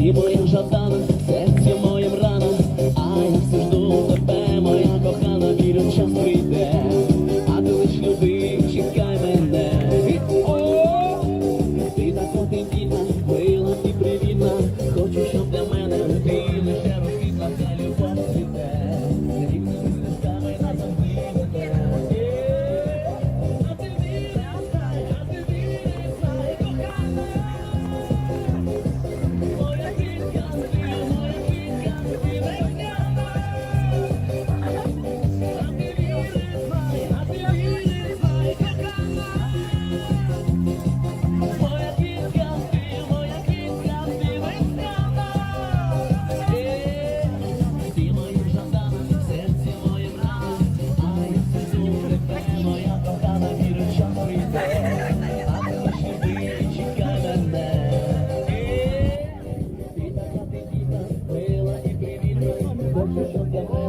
ти моїм жаданом, серці моїм раном, тебе, моя кохана, вірю, час прийде. Thank you.